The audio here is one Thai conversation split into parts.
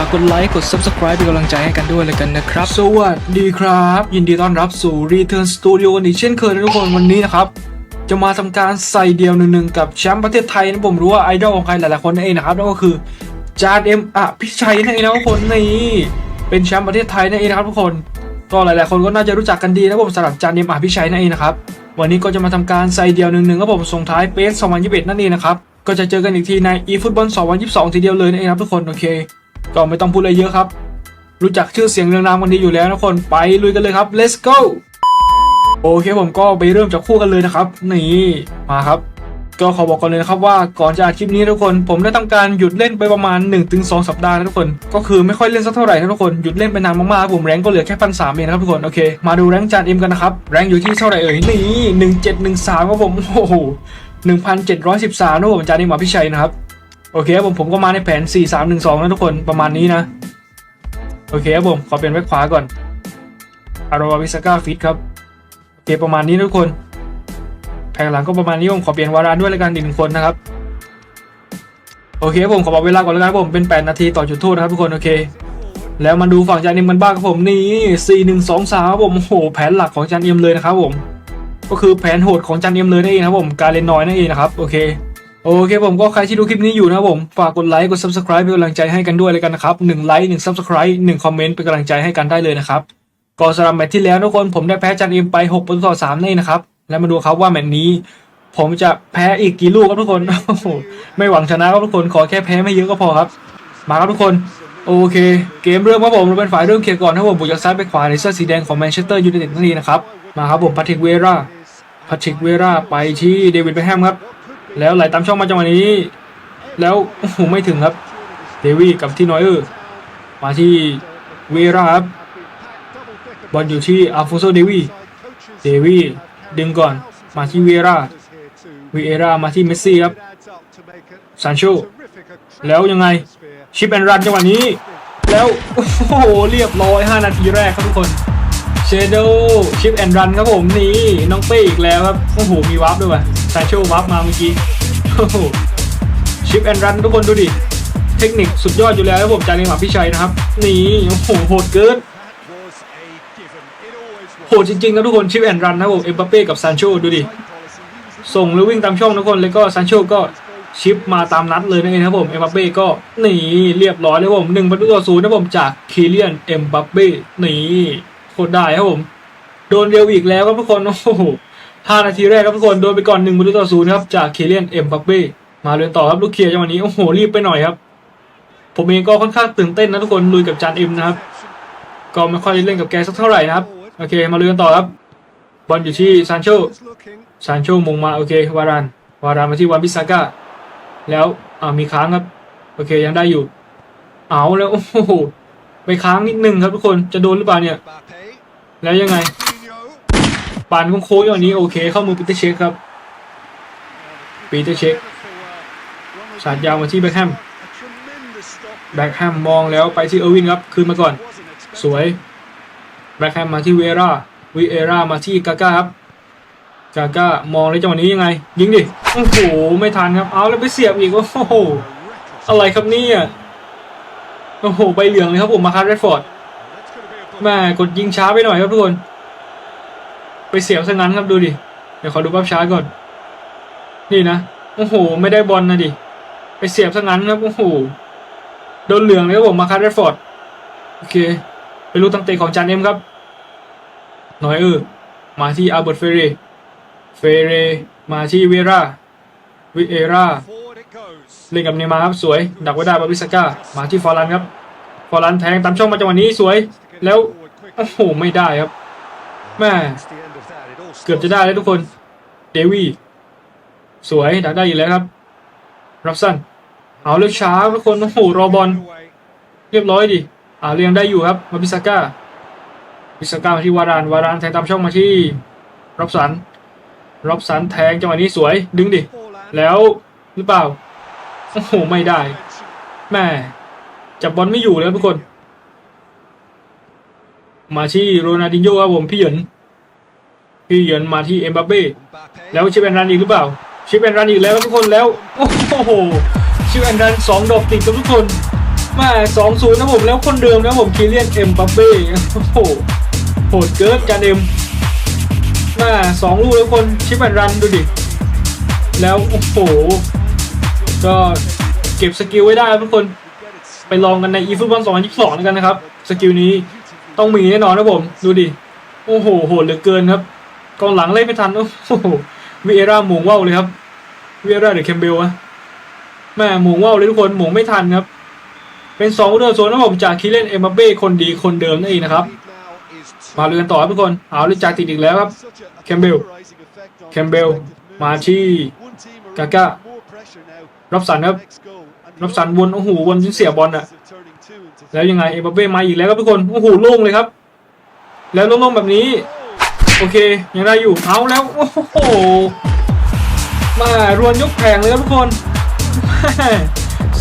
ากกดไลค์กด Subscribe เป็นกำลังใจให้กันด้วยเลยกันนะครับ สวัสดีครับ ยินดีต้อนรับสู่ Return Studio นอีกเช่นเคยนะทุกคนวันนี้นะครับ จะมาทำการใส่เดียวหนึ่งๆกับแชมป์ประเทศไทยนะผมรู้ว่าไอดอลของใครหลายๆคนนั่นเองนะครับนั่นก็คือจาร์เอ็มอภิชัยนั่นเองนะทุกคนนี่เป็นแชมป์ประเทศไทยนั่นเองนะครับทุกคนก็หลายๆคนก็น่าจะรู้จักกันดีนะผมสำหรับจาร์เอ็มอภิชัยนั่นเองนะครับวันนี้ก็จะมาทำการใส่เดียวหนึ่งๆครับผมส่งท้ายเปส2021นั่นเองนะครับก็จะเจอกันอีกทีใน eFootball 2022 ทีเดียวเลยนั่นเองครับทุกคนโอเค ก็ไม่ต้องพูดอะไรเยอะครับ รู้จักชื่อเสียงเรียงนามกันดีอยู่แล้วนะคนไปลุยกันเลยครับ let's go โอเคผมก็ไปเริ่มจากคู่กันเลยนะครับ นี่มาครับ ก็ขอบอกก่อนเลยนะครับว่าก่อนจะอัดคลิปนี้ทุกคน ผมได้ทำการหยุดเล่นไปประมาณ 1-2 สัปดาห์นะทุกคน ก็คือไม่ค่อยเล่นสักเท่าไหร่นะทุกคนหยุดเล่นไปนานมากๆผมแรงก็เหลือแค่พันสามเองนะครับทุกคนโอเคมาดูแรงจานเอ็มกันนะครับแรงอยู่ที่เท่าไหร่เอ่ยนี่หนึ่งเจ็ดหนึ่งสามครับผมโอ้โหหนึ่งพันเจ็ดร้อยสิบสามนะผมจานเอ็มมาพิชัยนะครับ โอเคครับผมผมก็มาในแผน 4 3 1 2 นะทุกคนประมาณนี้นะ โอเคครับผมขอเปลี่ยนไว้ขวาก่อนอาราวาวิสก้าฟิตครับโอเคประมาณนี้นะทุกคน แผงหลังก็ประมาณนี้ผมขอเปลี่ยนวารานด้วยแล้วกันอีกหนึ่งคนนะครับ โอเคครับผมขอบอกเวลาก่อนแล้วกันผมเป็น 8 นาทีต่อจุดโทษนะครับทุกคนโอเค แล้วมาดูฝั่งจานเอ็มกันบ้างครับผมนี่4 1 2 3ครับผมโอ้โหแผนหลักของจานเอ็มเลยนะครับผม ก็คือแผนโหดของจานเอ็มเลยนั่นเองครับผมการเล่นน้อยนั่นเองนะครับโอเค โอเคผมก็ใครที่ดูคลิปนี้อยู่นะผม ฝากกดไลค์กด subscribe เป็นกำลังใจให้กันด้วยเลยกันนะครับหนึ่งไลค์หนึ่ง subscribe หนึ่งคอมเมนต์เป็นกำลังใจให้กันได้เลยนะครับก็สำหรับแมตช์ที่แล้วทุกคนผมได้แพ้จันเอ็มไป6ประตูต่อ3นี่นะครับ แล้วมาดูครับว่าแมตช์นี้ ผมจะแพ้อีกกี่ลูกครับทุกคนไม่หวังชนะครับทุกคนขอแค่แพ้ไม่เยอะก็พอครับ มาครับทุกคนโอเค เกมเริ่มครับผมเราเป็นฝ่ายเริ่มเคลียก่อนครับผมบุกจากซ้ายไปขวาในเสื้อสีแดงของแมนเชสเตอร์ยูไนเต็ดนั่นเองนะครับมาครับผมพาทริกเวราพาทริกเวราไปที่เดวิดเบคแฮมครับ แล้วไหลตามช่องมาจังหวะนี้ แล้วโอ้โหไม่ถึงครับ เดวี่กับที่นอยเออร์มาที่เวราครับบอลอยู่ที่อัลฟอนโซเดวี่เดวี่ดึงก่อนมาที่เวราเวรามาที่เมสซี่ครับซานโชแล้วยังไงชิปแอนรันจังหวะนี้ แล้วโอ้โหเรียบร้อย 5 นาทีแรกครับทุกคนเชโดชิปแอนรันครับผมนี่น้องเป้อีกแล้วครับโอ้โหมีวับด้วยว่ะานโชวับมาเมื่อกี้ชิปแอนรันทุกคนดูดิ เทคนิคสุดยอดอยู่แล้วครับผมจารีหมาพิชัยนะครับ นี่โอ้โหโหดเกินโหดจริงๆนะทุกคนชิปแอนรันนะผมเอ็มบัปเป้กับซานโชดูดิ ส่งแล้ววิ่งตามช่องทุกคน แล้วก็ซานโชก็ชิปมาตามนัดเลยนั่นเองนะครับผมเอ็มบัปเป้ก็หนีเรียบร้อยเลยผมหนึ่งประตูต่อศูนย์นะผมจากคีเลียนเอ็มบัปเป้หนีโคตรได้ครับผม โดนเร็วอีกแล้วครับทุกคนโอ้โห ห้านาทีแรกครับทุกคนโดนไปก่อนหนึ่งประตูต่อศูนย์ครับจากเคเลียนเอ็มบัปเป้มาเรียนต่อครับลูกเคลียร์จังหวะนี้โอ้โหรีบไปหน่อยครับ ผมเองก็ค่อนข้างตื่นเต้นนะทุกคนลุยกับจานเอ็มนะครับก็ไม่ค่อยเล่นกับแกสักเท่าไหร่นะครับโอเคมาลุยกันต่อครับบอลอยู่ที่ซานโชซานโชมงมาโอเควารานวารานมาที่วันบิสาก้าแล้วอ่ามีค้างครับโอเคยังได้อยู่ เอาแล้วโอ้โหไปค้างนิดนึงครับทุกคนจะโดนหรือเปล่าเนี่ย แล้วยังไง ปานโค้งๆอย่างนี้โอเค เข้ามือปีเตอร์เช็คครับปีเตอร์เช็คสาดยาวมาที่แบ็คแฮมแบ็คแฮมมองแล้วไปที่เออร์วินครับคืนมาก่อน สวยแบ็คแฮมมาที่เวราวิเอรามาที่กาก้าครับกาก้ามองแล้วจังหวะนี้ยังไง ยิงดิโอ้โหไม่ทันครับเอาแล้วไปเสียบอีกโอ้โหอะไรครับเนี่ยโอ้โหใบเหลืองเลยครับผมมาคาร์เรดฟอร์ดแม่กดยิงช้าไปหน่อยครับทุกคน ไปเสียบซะงั้นครับดูดิ เดี๋ยวขอดูภาพช้าก่อน นี่นะ โอ้โห ไม่ได้บอลนะดิ ไปเสียบซะงั้นครับ โอ้โห โดนเหลืองเลยครับผมมาคาร์เรดฟอร์ด โอเคไปรู้ตั้งเตะของจานเอ็มครับน่อยเออ มาที่อาร์เบิร์ตเฟเร เฟเร มาที่เวรา วิเอรา เล่นกับเนมาครับ สวย ดักไว้ได้บาบิสก้า มาที่ฟอร์ลันครับ ฟอร์ลันแทงตามช่องมาจังหวะนี้สวย แล้ว โอ้โห ไม่ได้ครับ แม่ กือบจะได้แล้วทุกคน เดวี่สวยดักได้อีกแล้วครับ รับสั้นเอาเลือกช้าทุกคนโอ้โหรอบอลเรียบร้อยดิอ่าเรียงได้อยู่ครับมาพิซาก้าพิซาก้ามาที่วารานวารานแทงตามช่องมาที่รับสันรับสันแทงจังหวะนี้สวยดึงดิ แล้วหรือเปล่าโอ้โหไม่ได้แม่จับบอลไม่อยู่แล้วทุกคน มาที่โรนัลดินโญ่ครับผมพี่หยิน พี่เหยินมาที่เอ็มบัปเป้แล้วชิปแอนรันอีกหรือเปล่า ชิปแอนรันอีกแล้วทุกคนแล้ว โอ้โห ชิปแอนรันสองดอกติดกับทุกคน มาสองศูนย์นะผมแล้วคนเดิมนะผมคีเลียนเอ็มบัปเป้โอ้โหโหดเกินจานเอ็มมาสองลูกแล้วคนชิปแอนรันดูดิ แล้วโอ้โห ก็เก็บสกิลไว้ได้ทุกคนไปลองกันในอีฟุตบอล2022แล้วกันนะครับ สกิลนี้ต้องมีแน่นอนนะผม ดูดิ โอ้โห โหดเหลือเกินครับ กองหลังเล่นไม่ทัน โอ้โหวีเอร่าหมงว่าวเลยครับวีเอร่าหรือเคมเบลวะแม่หมงว่าวเลยทุกคนหมงไม่ทันครับ เป็นสองเรือโซนนะผมจากคีเลนเอ็มบัเป้คนดีคนเดิมนั่นเองนะครับ มาเรือนต่อครับทุกคนเอาเลยจากติดอีกแล้วครับแคมเบลแคมเบลมาที่กาก้ารับสันครับรับสันวนโอ้โหวนจนเสียบอลอะแล้วยังไงเอ็มบัเป้มาอีกแล้วครับทุกคนโอ้โหโล่งเลยครับ แล้วโล่งๆแบบนี้ โอเค ยังได้อยู่เอาแล้ว โอ้โห มารวนยกแผงเลยครับทุกคน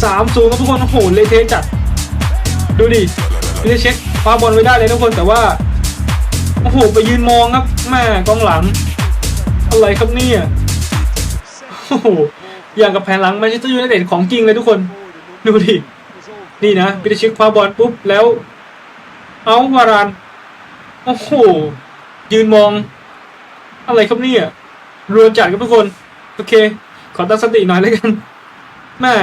สามศูนย์ครับทุกคน โอ้โหเลเทจัด ดูดิพี่เช็คฟ้าบอลไว้ได้เลยทุกคนแต่ว่า โอ้โห ไปยืนมองครับแม่กองหลัง อะไรครับเนี่ยโอ้โหอย่างกับแผงหลังแมนเชสเตอร์ยูไนเต็ดของจริงเลยทุกคน ดูดิ นี่นะพี่เช็คฟ้าบอลปุ๊บแล้ว เอาวาราน โอ้โห ยืนมอง อะไรครับเนี่ยรวนจัดครับทุกคน โอเค ขอตั้งสติหน่อยแล้วกันแม่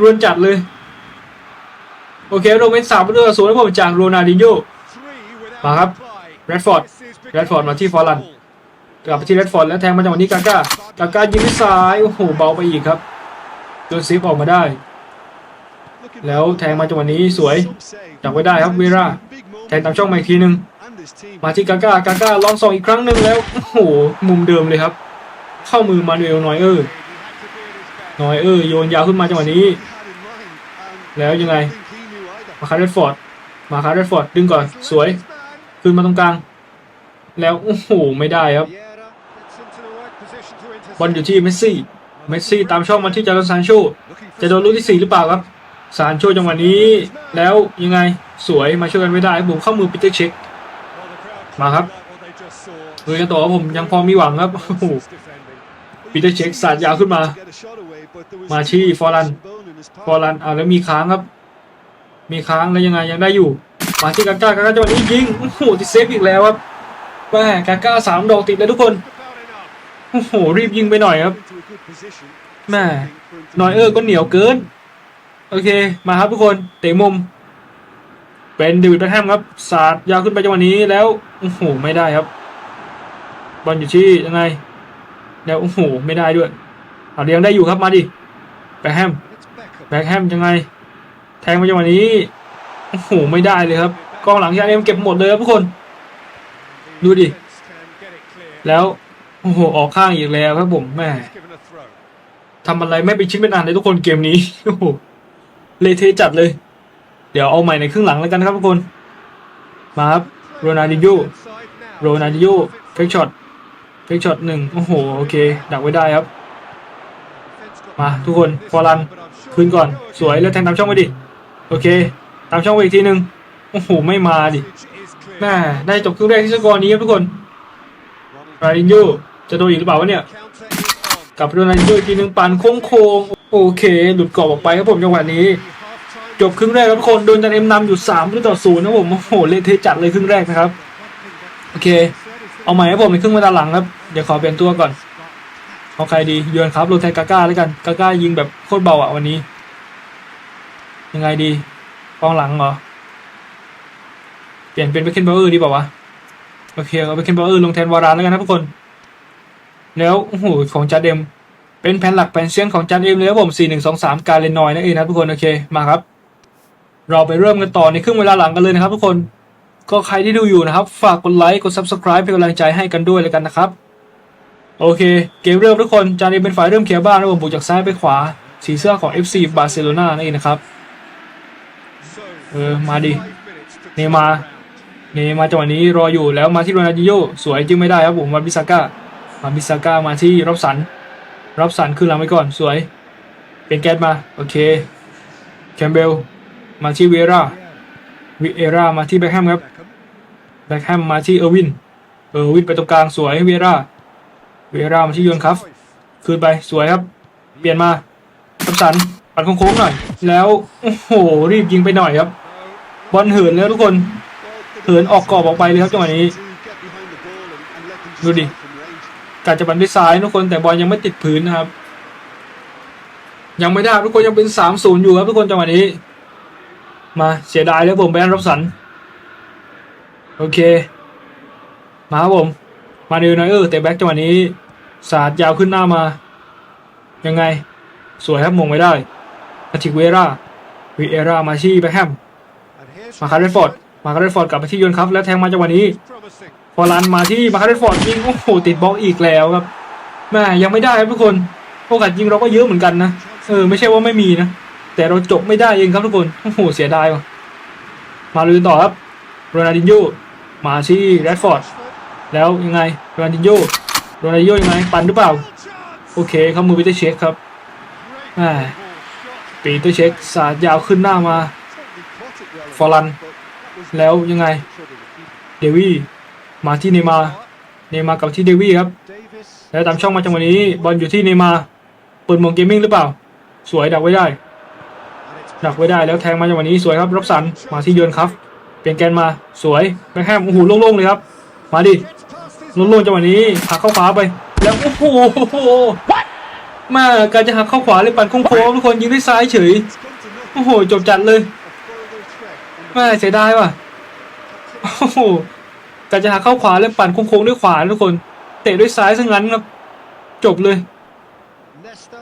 รวนจัดเลย โอเคโรเมนสามประตูต่อศูนย์แล้วผมจากโรนัลดิโญ่มาครับแรดฟอร์ดแรดฟอร์ดมาที่ฟอร์ลันกลับไปที่แรดฟอร์ดแล้วแทงมาจังหวะนี้กาก้ากาก้ายิงด้วยซ้ายโอ้โหเบาไปอีกครับโดนเซฟออกมาได้ แล้วแทงมาจังหวะนี้สวยจับไว้ได้ครับเวราแทงตามช่องมาอีกทีหนึ่ง มาที่กาก้ากาก้าลองส่องอีกครั้งหนึ่งแล้วโอ้โหมุมเดิมเลยครับ เข้ามือมานูเอลนอยเออร์นอยเออร์โยนยาวขึ้นมาจังหวะนี้ แล้วยังไงมาคาร์เรดฟอร์ดมาคาร์เรดฟอร์ดดึงก่อนสวยขึ้นมาตรงกลาง แล้วโอ้โหไม่ได้ครับบอลอยู่ที่เมสซี่เมสซี่ตามช่องมาที่จารอนซานโชจะโดนลูกที่สี่หรือเปล่าครับซานโชจังหวะนี้ แล้วยังไงสวยมาช่วยกันไม่ได้ผมเข้ามือปีเตอร์เช็ค มาครับลุยกันต่อครับผมยังพอมีหวังครับโอ้โหปีเตอร์เช็คสาดยาวขึ้นมา มาที่ฟอรัน ฟอรันอ่าแล้วมีค้างครับ มีค้างแล้วยังไงยังได้อยู่ มาที่กาก้ากาก้าจังหวะนี้ยิงโอ้โหติดเซฟอีกแล้วครับแม่กาก้าสามดอกติดเลยทุกคนโอ้โหรีบยิงไปหน่อยครับแม่นอยเออร์ก็เหนียวเกิน โอเค มาครับทุกคน เตะมุม เป็นเดวิดแบ็คแฮมครับสาดยาวขึ้นไปจังหวะนี้แล้วโอ้โหไม่ได้ครับ บอลอยู่ที่ยังไง แล้วโอ้โหไม่ได้ด้วยเอาเลี้ยงได้อยู่ครับมาดิแบ็คแฮมแบ็คแฮมยังไง แทงมาจังหวะนี้โอ้โหไม่ได้เลยครับกองหลังชาเอ็มเก็บหมดเลยครับทุกคน ดูดิ แล้วโอ้โหออกข้างอีกแล้วครับผมแม่ทำอะไรไม่เป็นชิ้นเป็นอันเลยทุกคนเกมนี้โอ้โหเลเทจัดเลย เดี๋ยวเอาใหม่ในครึ่งหลังแล้วกันครับทุกคน มาครับโรนัลดิโญ่โรนัลดิโญ่เฟกช็อตเฟกช็อตหนึ่งโอ้โหโอเค ดักไว้ได้ครับ มาทุกคนฟอร์ลันคืนก่อนสวยแล้วแทงตามช่องไปดิ โอเค ตามช่องไปอีกทีหนึ่งโอ้โหไม่มาดิแม่ได้จบครึ่งแรกที่สกอร์นี้ครับทุกคนราดินโญ่จะโดนอีกหรือเปล่าวะเนี่ยกับโรนัลโดอีกทีหนึ่งปันโค้งโค้งโอเค หลุดกรอบออกไปครับผมจังหวะนี้ จบครึ่งแรกครับทุกคนโดนจันเอ็มนำอยู่3ประตูต่อศูนย์นะผมโอ้โหเละเทะจัดเลยครึ่งแรกนะครับ โอเค เอาใหม่ครับผมในครึ่งเวลาหลังครับ เดี๋ยวขอเปลี่ยนตัวก่อนเอาใครดีโยนครับโรไทกาก้าแล้วกันกาก้ายิงแบบโคตรเบาอะวันนี้ ยังไงดีกองหลังเหรอ เปลี่ยนเป็นเบคเคนเบอร์ดีเปล่าวะโอเคเอาเบคเคนเบอร์ลงแทนวารานแล้วกันนะทุกคน แล้วโอ้โหของจาเดมเป็นแผนหลักแผนเสียงของจานเอ็มเลยครับผม4 1 2 3 การเลนนอยนั่นเองนะทุกคนโอเคมาครับ เราไปเริ่มกันต่อในครึ่งเวลาหลังกันเลยนะครับทุกคนก็ใครที่ดูอยู่นะครับ ฝากกดไลค์กด Subscribe เป็นกำลังใจให้กันด้วยเลยกันนะครับ โอเค เกมเริ่มทุกคนจานเอ็มเป็นฝ่ายเริ่มเคลียร์บ้านนะผมบุกจากซ้ายไปขวา สีเสื้อของ FC บาร์เซโลนานั่นเองนะครับ เออ มาดิ เนย์มาเนย์มาจังหวะนี้รออยู่แล้วมาที่โรนัลดิโญ่สวยจึงไม่ได้ครับผมมาบิซาก้ามาบิซาก้ามาที่รับสันรับสันขึ้นหลังไปก่อนสวย เป็นแก๊สมา โอเคแคมเบล มาที่เวราวิเอรามาที่แบ็คแฮมครับแบ็คแฮมมาที่เออร์วิน เออร์วินไปตรงกลางสวยเวราเวรามาที่โยนครับคืนไปสวยครับ เปลี่ยนมารับสันปัดโค้งๆหน่อย แล้วโอ้โหรีบยิงไปหน่อยครับ บอลเหินแล้วทุกคน เหินออกกรอบออกไปเลยครับจังหวะนี้ ดูดิการจะบันด้วยซ้ายทุกคนแต่บอลยังไม่ติดพื้นนะครับ ยังไม่ได้ทุกคนยังเป็นสามศูนย์อยู่ครับทุกคนจังหวะนี้ มาเสียดายแล้วผมแบนรับสัน โอเค มาครับผม มาเดลนอยเออร์แต่แบ็กจังหวะนี้ สาดยาวขึ้นหน้ามา ยังไง สวยครับมงไม่ได้อาทิเวราวีเอรามาที่แบ็คแฮมมาคาร์เรฟอร์ดมาคาร์เรฟอร์ดกลับมาที่ยนครับ แล้วแทงมาจังหวะนี้ฟอร์ลันมาที่มาคาร์เรฟอร์ดยิงโอ้โหติดบล็อกอีกแล้วครับแม่ยังไม่ได้ครับทุกคนโอกาสยิงเราก็เยอะเหมือนกันนะเออไม่ใช่ว่าไม่มีนะ แต่เราจบไม่ได้เองครับทุกคนโอ้โหเสียดายว่ะมาลุยต่อครับโรนัลดินโญมาที่แรดฟอร์ดแล้วยังไงโรนัลดินโญโรนัลดินโญยังไงปันหรือเปล่า โอเคเขามือปีเตอร์เช็คครับปีเตอร์เช็คสาดยาวขึ้นหน้ามาฟอร์ลัน แล้วยังไง เดวี่มาที่เนมาเนมากับที่เดวี่ครับ แล้วตามช่องมาจังหวะนี้บอลอยู่ที่เนมาเปิดมงเกมมิ่งหรือเปล่า สวยดักไว้ได้ ดักไว้ได้แล้วแทงมาจังหวะนี้สวยครับรับสันมาที่เยือนครับ เปลี่ยนแกนมาสวยแบ็คแฮมโอ้โหโล่งๆเลยครับ มาดิโล่งๆจังหวะนี้หักเข้าขวาไป แล้วโอ้โหมาการจะหักเข้าขวาเลยปั่นโค้งๆทุกคนยิงด้วยซ้ายเฉยโอ้โหจบจัดเลยแม่เสียดายว่ะโอ้โหการจะหักเข้าขวาเลยปั่นโค้งๆด้วยขวาทุกคน เตะด้วยซ้ายซะงั้นครับจบเลย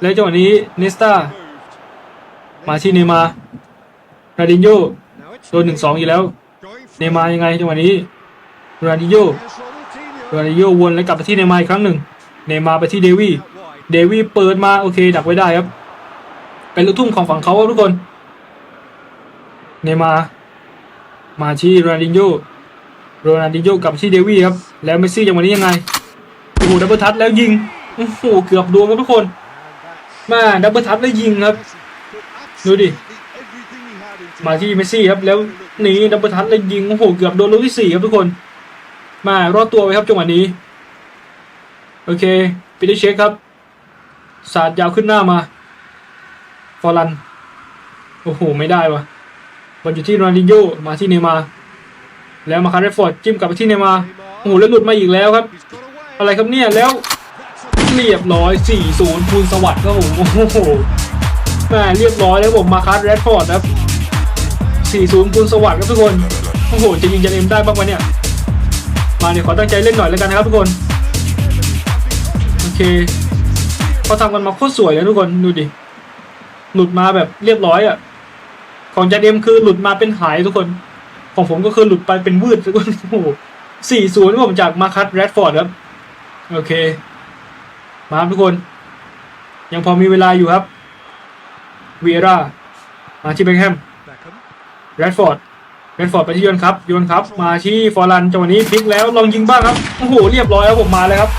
แล้วจังหวะนี้เนสตา มาที่เนมาร์ราดินโญโดนหนึ่งสองอยู่แล้ว เนมายังไงจังหวะนี้ราดินโญราดินโญวนแล้วกลับไปที่เนมาอีกครั้งหนึ่ง เนมาไปที่เดวี่เดวี่เปิดมาโอเค ดักไว้ได้ครับ เป็นลูกทุ่งของฝั่งเขาครับทุกคน เนมา มาที่โรนินโญโรนัลดินโญกลับที่เดวี่ครับ แล้วเมสซี่จังหวะนี้ยังไงโอ้โหดับเบิลทัชแล้วยิงโอ้โหเกือบโดนครับทุกคนมาดับเบิลทัชแล้วยิงครับ ดูดิ มาที่เมสซี่ครับแล้วหนีดับเบิลทัชแล้วยิงโอ้โหเกือบโดนลูกที่สี่ครับทุกคน มารอดตัวไว้ครับจังหวะนี้ โอเคปีเตอร์เช็คครับสาดยาวขึ้นหน้ามา ฟอร์ลัน โอ้โห ไม่ได้วะบอลอยู่ที่โรนัลดินโญมาที่เนมา แล้วมาคาร์เรฟอร์ดจิ้มกลับไปที่เนมา โอ้โห แล้วหลุดมาอีกแล้วครับ อะไรครับเนี่ย แล้วเรียบร้อย 4-0คูณสวัสดิ์ครับผม โอ้โห แม่เรียบร้อยแล้วผมมาคัสแรดฟอร์ดครับ 4-0คูณสวัสดิ์ครับทุกคน โอ้โห จะยิงจะเอ็มได้บ้างวะเนี่ย มาเดี๋ยวขอตั้งใจเล่นหน่อยแล้วกันนะครับทุกคน โอเคเขาทำกันมาโคตรสวยเลยทุกคน ดูดิ หลุดมาแบบเรียบร้อยอะ ของจัดเอ็มคือหลุดมาเป็นหายทุกคน ของผมก็คือหลุดไปเป็นวืดทุกคน โอ้โหสี่ผมจากมาคัตแรดฟอร์ดครับ โอเค มาครับทุกคน ยังพอมีเวลาอยู่ครับ วีเอรามาที่เบคแฮมแรดฟอร์ดแรดฟอร์ดไปที่ยนต์ครับยนต์ครับ มาที่ฟอร์ลันจังหวะนี้พลิกแล้วลองยิงบ้างครับโอ้โหเรียบร้อยครับผมมาเลยครับ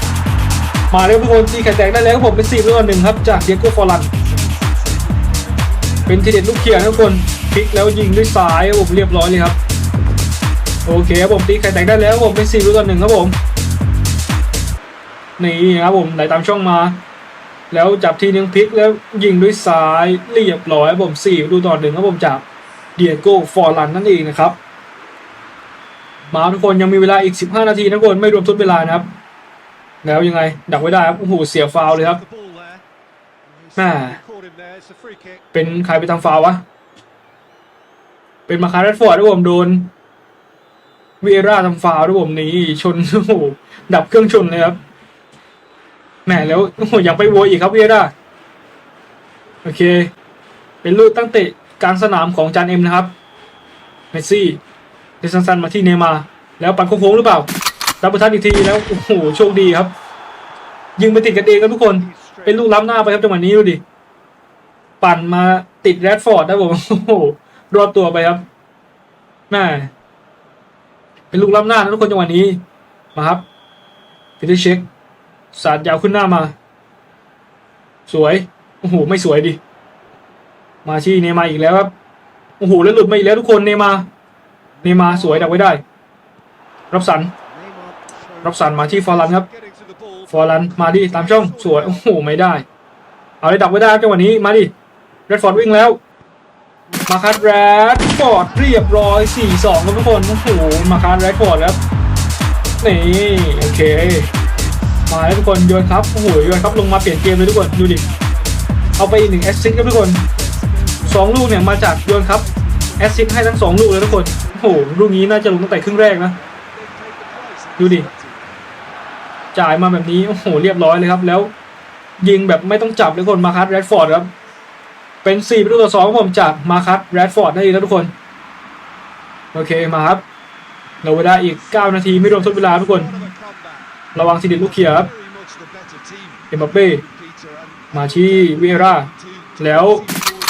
มาแล้วทุกคนตีไข่แตกได้แล้วครับผมเป็นสี่ต่อหนึ่งครับจากเดียโก้ฟอร์ลันเป็นทีเด็ดลูกเขียนทุกคนพลิกแล้วยิงด้วยซ้ายครับผมเรียบร้อยเลยครับโอเคครับผมตีไข่แตกได้แล้วครับผมเป็นสี่ลูกต่อหนึ่งครับผมนี่ครับผมไหลตามช่องมา แล้วจับทีนึงพลิกแล้วยิงด้วยซ้ายเรียบร้อยครับผมสี่ลูกต่อหนึ่งครับผมจากเดียโก้ฟอร์ลันนั่นเองนะครับ มาทุกคนยังมีเวลาอีก 15 นาทีนะทุกคนไม่รวมทุกเวลานะครับ แล้วยังไง ดักไว้ได้ครับโอ้โหเสียฟาวล์เลยครับแม่เป็นใครไปทำฟาวล์วะ เป็นมาคาร์เรดฟอร์ดที่ผมโดนวีเอร่าทำฟาวล์ที่ผมหนี่ชนโอ้โหดับเครื่องชนเลยครับ แหมแล้วโอ้โหยังไปโวยอีกครับเวีเอร่าโอเค เป็นลูกตั้งเตะกลางสนามของจานเอ็มนะครับ เมสซี่เดซันซันมาที่เนมาแล้วปันโค้งหรือเปล่าดับเบิลทัชอีกทีแล้วโอ้โหโชคดีครับ ยิงไปติดกันเองครับทุกคน เป็นลูกล้ำหน้าไปครับจังหวะนี้ดูดิ ปั่นมาติดแรดฟอร์ดนะผมโอ้โหรอดตัวไปครับแม่เป็นลูกล้ำหน้านะทุกคนจังหวะนี้มาครับพีเตอร์เช็ค สาดยาวขึ้นหน้ามา สวย โอ้โห ไม่สวยดิ มาที่เนมาอีกแล้วครับ โอ้โห แล้วหลุดมาอีกแล้วทุกคน เนมา เนมาสวยดักไว้ได้ รับสัน รับสันมาที่ฟอร์ลันครับ ฟอร์ลันมาดิตามช่อง สวย โอ้โห ไม่ได้ เอาเลยดักไว้ได้จังหวะนี้ มาดิเรดฟอร์ดวิ่งแล้ว มาคัสแรดฟอร์ดเรียบร้อย 4-2ครับทุกคน โอ้โห มาคัสแรดฟอร์ดครับ นี่ โอเค มาแล้วทุกคนโยนครับโอ้โหโยนครับลงมาเปลี่ยนเกมเลยทุกคนดูดิเอาไปอีกหนึ่งแอสซิสครับทุกคนสองลูกเนี่ยมาจากโยนครับแอสซิสให้ทั้งสองลูกเลยทุกคนโอ้โหลูกนี้น่าจะลงตั้งแต่ครึ่งแรกนะดูดิจ่ายมาแบบนี้โอ้โหเรียบร้อยเลยครับ แล้วยิงแบบไม่ต้องจับเลยคนมาคัสแรดฟอร์ดครับเป็น4ประตูต่อ2ของผมจากมาคัสแรดฟอร์ดได้อีแล้วทุกคนโอเคมาครับเราเวลาอีก 9 นาทีไม่รวมทดเวลาทุกคน ระวังสิดิลูกเขียครับเอ็มบัปเป้มาที่เวร่าแล้ว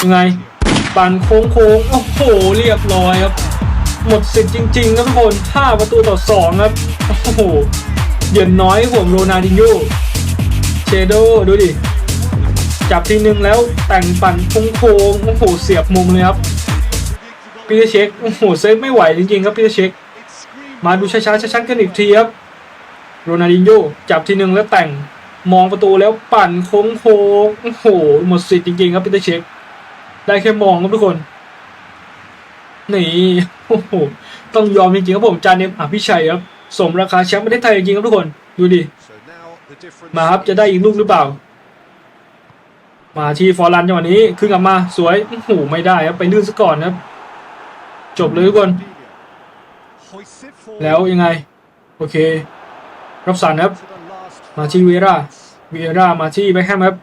ยังไง ปั่นโค้งโค้งโอ้โหเรียบร้อยครับ หมดสิทธิ์จริงๆครับทุกคน5ประตูต่อ 2 ครับโอ้โหเหยือนน้อยครับผมโรนาดินโญ่เชโดดูดิ จับทีนึงแล้วแต่งปั่นโค้งโค้งโอ้โหเสียบมุมเลยครับปีเตอร์เช็คโอ้โหเซฟไม่ไหวจริงๆครับปีเตอร์เช็คมาดูช้าๆชัดๆกันอีกทีครับ โรนัลดินโญจับทีหนึ่งแล้วแต่งมองประตูแล้วปั่นโค้งโค้งโอ้โหหมดสิทธิ์จริงๆครับพีเตอร์เช็คได้แค่มองครับทุกคนนี่โอ้โหต้องยอมจริงๆครับผมจานเนมอภิชัยครับสมราคาแชมป์ประเทศไทยจริงๆครับทุกคนดูดิมาครับจะได้อีกลูกหรือเปล่า มาที่ฟอร์ลันจังหวะนี้ขึ้นกลับมาสวยโอ้โหไม่ได้ครับไปลื่นซะก่อนครับ จบเลยทุกคน แล้วยังไง โอเค รับสันครับ มาที่เวราเวรามาที่แบ็คแฮมครับ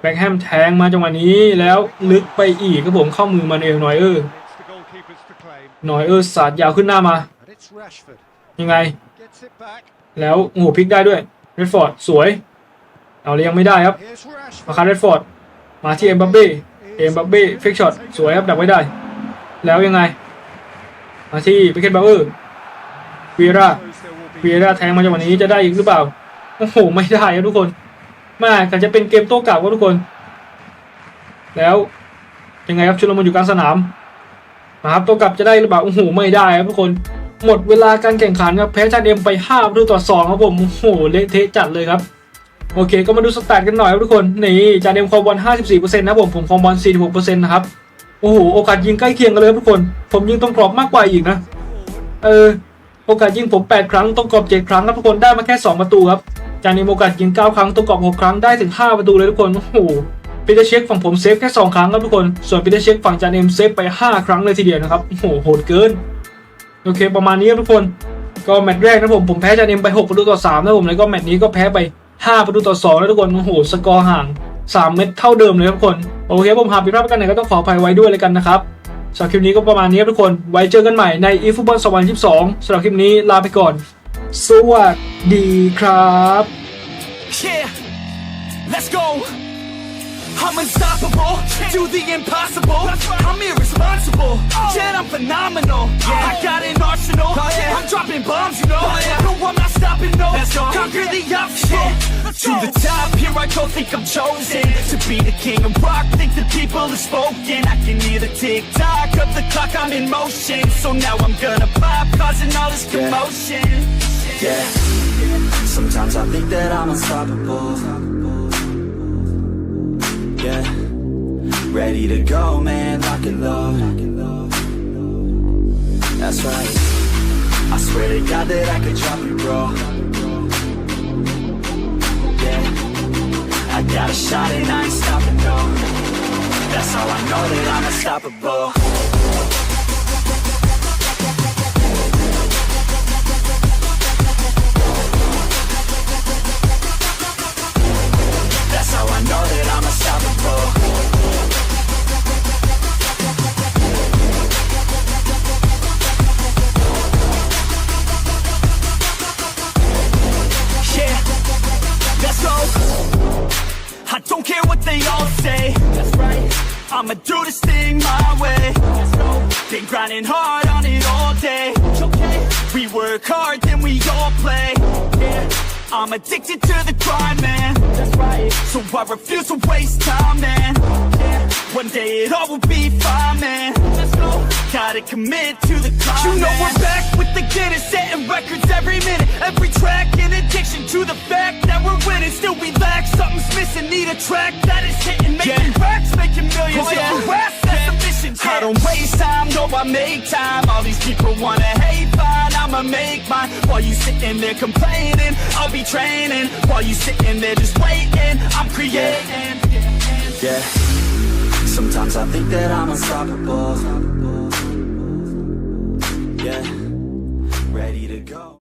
แบ็คแฮมแทงมาจังหวะนี้แล้วลึกไปอีกครับผมเข้ามือมันเองหน่อยเออหน่อยเออร์สาดยาวขึ้นหน้ามา ยังไง แล้วโอ้โหพลิกได้ด้วยเรดฟอร์ดสวย เอาเลยยังไม่ได้ครับ มาคาร์เรดฟอร์ดมาที่เอ็มบัปเบ้เอ็มบัปเบ้เฟกช็อตสวยครับดักไว้ได้ แล้วยังไง มาที่เบคเกตบาเออร์เวีรา เวียร่าแทงมาจังหวะนี้จะได้อีกหรือเปล่าโอ้โหไม่ได้ครับทุกคน มากแต่จะเป็นเกมโต้กลับครับทุกคน แล้วยังไงครับชุลมุนอยู่กลางสนามมาครับโต้กลับจะได้หรือเปล่าโอ้โหไม่ได้ครับทุกคน หมดเวลาการแข่งขันครับแพ้ชาติเอ็มไป5ประตูต่อ2ครับผมโอ้โหเละเทะจัดเลยครับโอเค ก็มาดูสแตทกันหน่อยครับทุกคน นี่จานเอ็มคอมบอล 54%นะครับผม ผมคอมบอล 46%นะครับ โอ้โห โอกาสยิงใกล้เคียงกันเลยครับทุกคน ผมยิงตรงกรอบมากกว่าอีกนะ เออ โอกาสยิงผม 8 ครั้งตรงกรอบ7ครั้งครับทุกคนได้มาแค่ 2 ประตูครับจานนี้โอกาสยิง 9 ครั้งตรงกรอบ 6 ครั้งได้ถึง 5 ประตูเลยทุกคนโอ้โหปีเตอร์เช็คฝั่งผมเซฟแค่ 2 ครั้งครับทุกคน ส่วนปีเตอร์เช็คฝั่งจานเอ็มเซฟไป 5 ครั้งเลยทีเดียวนะครับโอ้โหโหดเกิน โอเคประมาณนี้ครับทุกคน ก็แมตช์แรกนะผมผมแพ้จานเอ็มไป 6 ประตูต่อ3นะผมแล้วก็แมตช์นี้ก็แพ้ไป 5 ประตูต่อ2แล้วทุกคนโอ้โหสกอร์ห่าง 3 เม็ดเท่าเดิมเลยครับทุกคนโอเคผมหาผิดพลาดประกันไหนก็ต้องขออภัยไว้ด้วยเลยกันนะครับ สำหรับคลิปนี้ก็ประมาณนี้ครับทุกคน ไว้เจอกันใหม่ใน e f o o t b a l l 2022สำหรับคลิปนี้ลาไปก่อน สวัสดีครับ Yeah, let's go. I'm unstoppable, do the impossible. I'm irresponsible, yet I'm phenomenal. I got an arsenal, oh, I'm dropping bombs, you know. Oh, no, I'm not stopping, no. Conquer the obstacle. To the top, here I go, think I'm chosen to be the king of rock. Think the people have spoken. I can hear the tick tock of the clock. I'm in motion, so now I'm gonna pop, causing all this commotion. Yeah. Sometimes I think that I'm unstoppable. Yeah. Ready to go, man, lock and load. That's right. I swear to God that I could drop you, bro. Yeah. I got a shot and I ain't stopping, no. That's how I know that I'm unstoppable. I'm addicted to the grind, man. That's right. So I refuse to waste time, man. Yeah. One day it all will be fine, man gotta commit to the cause. You know we're back with the Guinness, setting records every minute, every track. An addiction to the fact that we're winning, still we lack. Something's missing, need a track that is hitting, making yeah. racks, making millions. Oh, yeah. racks, that's yeah. mission. Yeah. I don't waste time, no, I make time. All these people wanna hate, fine, I'ma make mine. While you sitting there complaining, I'll be training. While you sitting there just waiting, I'm creating. Yeah, yeah. Sometimes I think that I'm unstoppable ready to go.